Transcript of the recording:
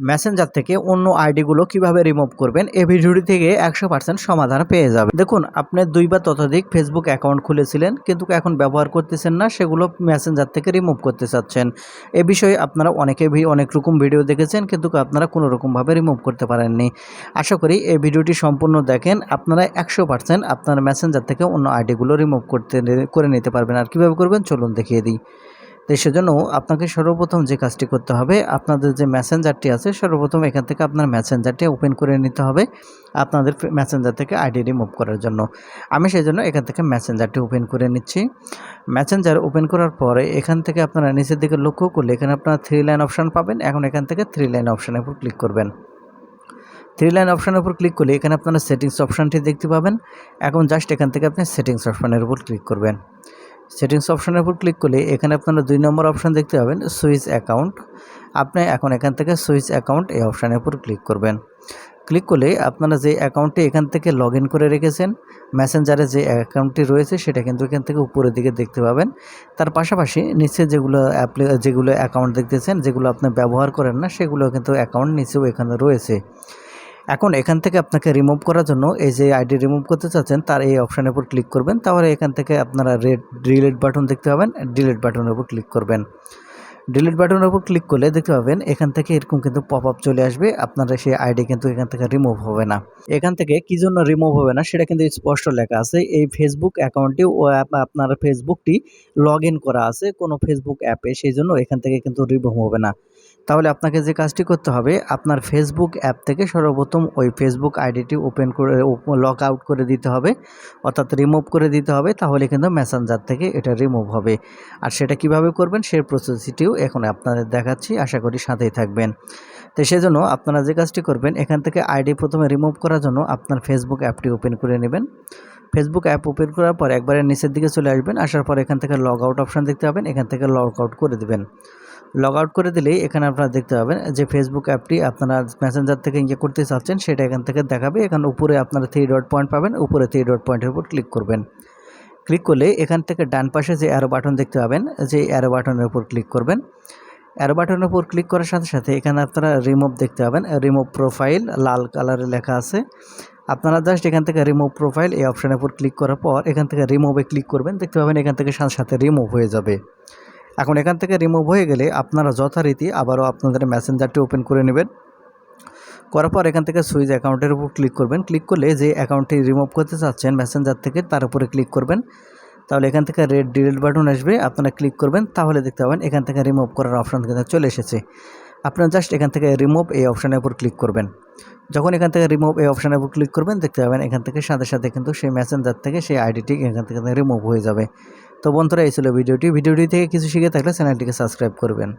Messenger থেকে অন্য আইডিগুলো কীভাবে রিমুভ করবেন, এই ভিডিওটি থেকে একশো পার্সেন্ট সমাধান পেয়ে যাবেন। দেখুন, আপনি দুই বা ততোধিক ফেসবুক অ্যাকাউন্ট খুলেছিলেন, কিন্তু এখন ব্যবহার করতেছেন না, সেগুলো মেসেঞ্জার থেকে রিমুভ করতে চাচ্ছেন। এ বিষয়ে আপনারা অনেকে অনেক রকম ভিডিও দেখেছেন, কিন্তু আপনারা কোনো রকমভাবে রিমুভ করতে পারেননি। আশা করি এই ভিডিওটি সম্পূর্ণ দেখেন, আপনারা একশো পার্সেন্ট আপনার মেসেঞ্জার থেকে অন্য আইডিগুলো রিমুভ করতে করে নিতে পারবেন। আর কীভাবে করবেন, চলুন দেখিয়ে দিই। তো সেজন্য আপনাকে সর্বপ্রথম যে কাজটি করতে হবে, আপনাদের যে মেসেঞ্জারটি আছে সর্বপ্রথম এখান থেকে আপনার মেসেঞ্জারটি ওপেন করে নিতে হবে আপনাদের মেসেঞ্জার থেকে আইডি রিমুভ করার জন্য। আমি সেই জন্য এখান থেকে মেসেঞ্জারটি ওপেন করে নিচ্ছি। মেসেঞ্জার ওপেন করার পরে এখান থেকে আপনারা নিচের দিকে লক্ষ্য করলে এখানে আপনারা থ্রি লাইন অপশান পাবেন। এখন এখান থেকে থ্রি লাইন অপশানের উপর ক্লিক করবেন। থ্রি লাইন অপশানের উপর ক্লিক করলে এখানে আপনারা সেটিংস অপশানটি দেখতে পাবেন। এখন জাস্ট এখান থেকে আপনি সেটিংস অপশানের উপর ক্লিক করবেন। সেটিংস অপশানের উপর ক্লিক করলে এখানে আপনারা দুই নম্বর অপশান দেখতে পাবেন, সুইচ অ্যাকাউন্ট। আপনি এখন এখান থেকে সুইচ অ্যাকাউন্ট এই অপশানের উপর ক্লিক করবেন। ক্লিক করলে আপনারা যে অ্যাকাউন্টটি এখান থেকে লগ করে রেখেছেন, মেসেঞ্জারে যে অ্যাকাউন্টটি রয়েছে সেটা কিন্তু এখান থেকে উপরের দিকে দেখতে পাবেন। তার পাশাপাশি নিচে যেগুলো অ্যাপ্লি, যেগুলো অ্যাকাউন্ট দেখতেছেন, যেগুলো আপনি ব্যবহার করেন না, সেগুলো কিন্তু অ্যাকাউন্ট নিচেও এখানে রয়েছে। এখন এখান থেকে আপনাকে রিমুভ করার জন্য এই যে আইডি রিমুভ করতে চাচ্ছেন, তার এই অপশানের উপর ক্লিক করবেন। তাহলে এখান থেকে আপনারা রেড ডিলেট বাটন দেখতে পাবেন। ডিলেট বাটনের উপর ক্লিক করবেন। ডিলিট বাটনের উপর ক্লিক করলে দেখতে পাবেন এখান থেকে এরকম কিন্তু পপ আপ চলে আসবে। আপনার সেই আইডি কিন্তু এখান থেকে রিমুভ হবে না। এখান থেকে কি জন্য রিমুভ হবে না সেটা কিন্তু স্পষ্ট লেখা আছে। এই ফেসবুক অ্যাকাউন্টটি ও অ্যাপ- আপনার ফেসবুকটি লগ করা আছে কোনো ফেসবুক অ্যাপে সেই জন্য এখান থেকে কিন্তু রিমুভ হবে না। তাহলে আপনাকে যে কাজটি করতে হবে, আপনার ফেসবুক অ্যাপ থেকে সর্বপ্রথম ওই ফেসবুক আইডিটি ওপেন করে লগ আউট করে দিতে হবে। অর্থাৎ রিমুভ করে দিতে হবে, তাহলে কিন্তু মেসেঞ্জার থেকে এটা রিমুভ হবে। আর সেটা কীভাবে করবেন, সেই প্রসেসটিও এখন আপনাদের দেখাচ্ছি, আশা করি সাথেই থাকবেন। তো সেজন্য আপনারা যে কাজটি করবেন, এখান থেকে আইডি প্রথমে রিমুভ করার জন্য আপনার ফেসবুক অ্যাপটি ওপেন করে নেবেন। ফেসবুক অ্যাপ ওপেন করার পর একবারে নিচের দিকে চলে আসবেন, আসার পর এখান থেকে লগ আউট অপশান দেখতে পাবেন, এখান থেকে লগ আউট করে দেবেন। লগ আউট করে দিলেই এখানে আপনারা দেখতে পাবেন যে ফেসবুক অ্যাপটি আপনারা মেসেঞ্জার থেকে ইয়ে করতে চাচ্ছেন, সেটা এখান থেকে দেখাবে। এখানে উপরে আপনারা থ্রি ডট পয়েন্ট পাবেন, উপরে থ্রি ডট পয়েন্টের উপর ক্লিক করবেন। ক্লিক করলে এখান থেকে ডান পাশে যে অ্যারো বাটন দেখতে পাবেন, যে অ্যারো বাটনের উপর ক্লিক করবেন। অ্যারো বাটনের উপর ক্লিক করার সাথে সাথে এখানে আপনারা রিমুভ দেখতে পাবেন রিমুভ প্রোফাইল লাল কালারে লেখা আছে। আপনারা জাস্ট এখান থেকে রিমুভ প্রোফাইল এই অপশানের উপর ক্লিক করার পর এখান থেকে রিমুভে ক্লিক করবেন, দেখতে পাবেন এখান থেকে সাথে সাথে রিমুভ হয়ে যাবে। এখন এখান থেকে রিমুভ হয়ে গেলে আপনারা যথারীতি আবারও আপনাদের মেসেঞ্জারটি ওপেন করে নেবেন। করার পর এখান থেকে সুইচ অ্যাকাউন্টের উপর ক্লিক করবেন। ক্লিক করলে যে অ্যাকাউন্টটি রিমুভ করতে চাচ্ছেন, মেসেঞ্জার থেকে তার উপরে ক্লিক করবেন। তাহলে এখান থেকে রেড ডিলিট বাটন আসবে, আপনারা ক্লিক করবেন, তাহলে দেখতে পাবেন এখান থেকে রিমুভ করার অপশান কিন্তু চলে এসেছে। আপনারা জাস্ট এখান থেকে রিমুভ এই অপশানের উপর ক্লিক করবেন। যখন এখান থেকে রিমুভ এই অপশানের উপর ক্লিক করবেন, দেখতে পাবেন এখান থেকে সাথে সাথে কিন্তু সেই মেসেঞ্জার থেকে সেই আইডিটি এখান থেকে রিমুভ হয়ে যাবে। তো বন্ধুরা, এই ছিল ভিডিওটি। ভিডিওটি থেকে কিছু শিখে থাকলে চ্যানেলটিকে সাবস্ক্রাইব করবেন।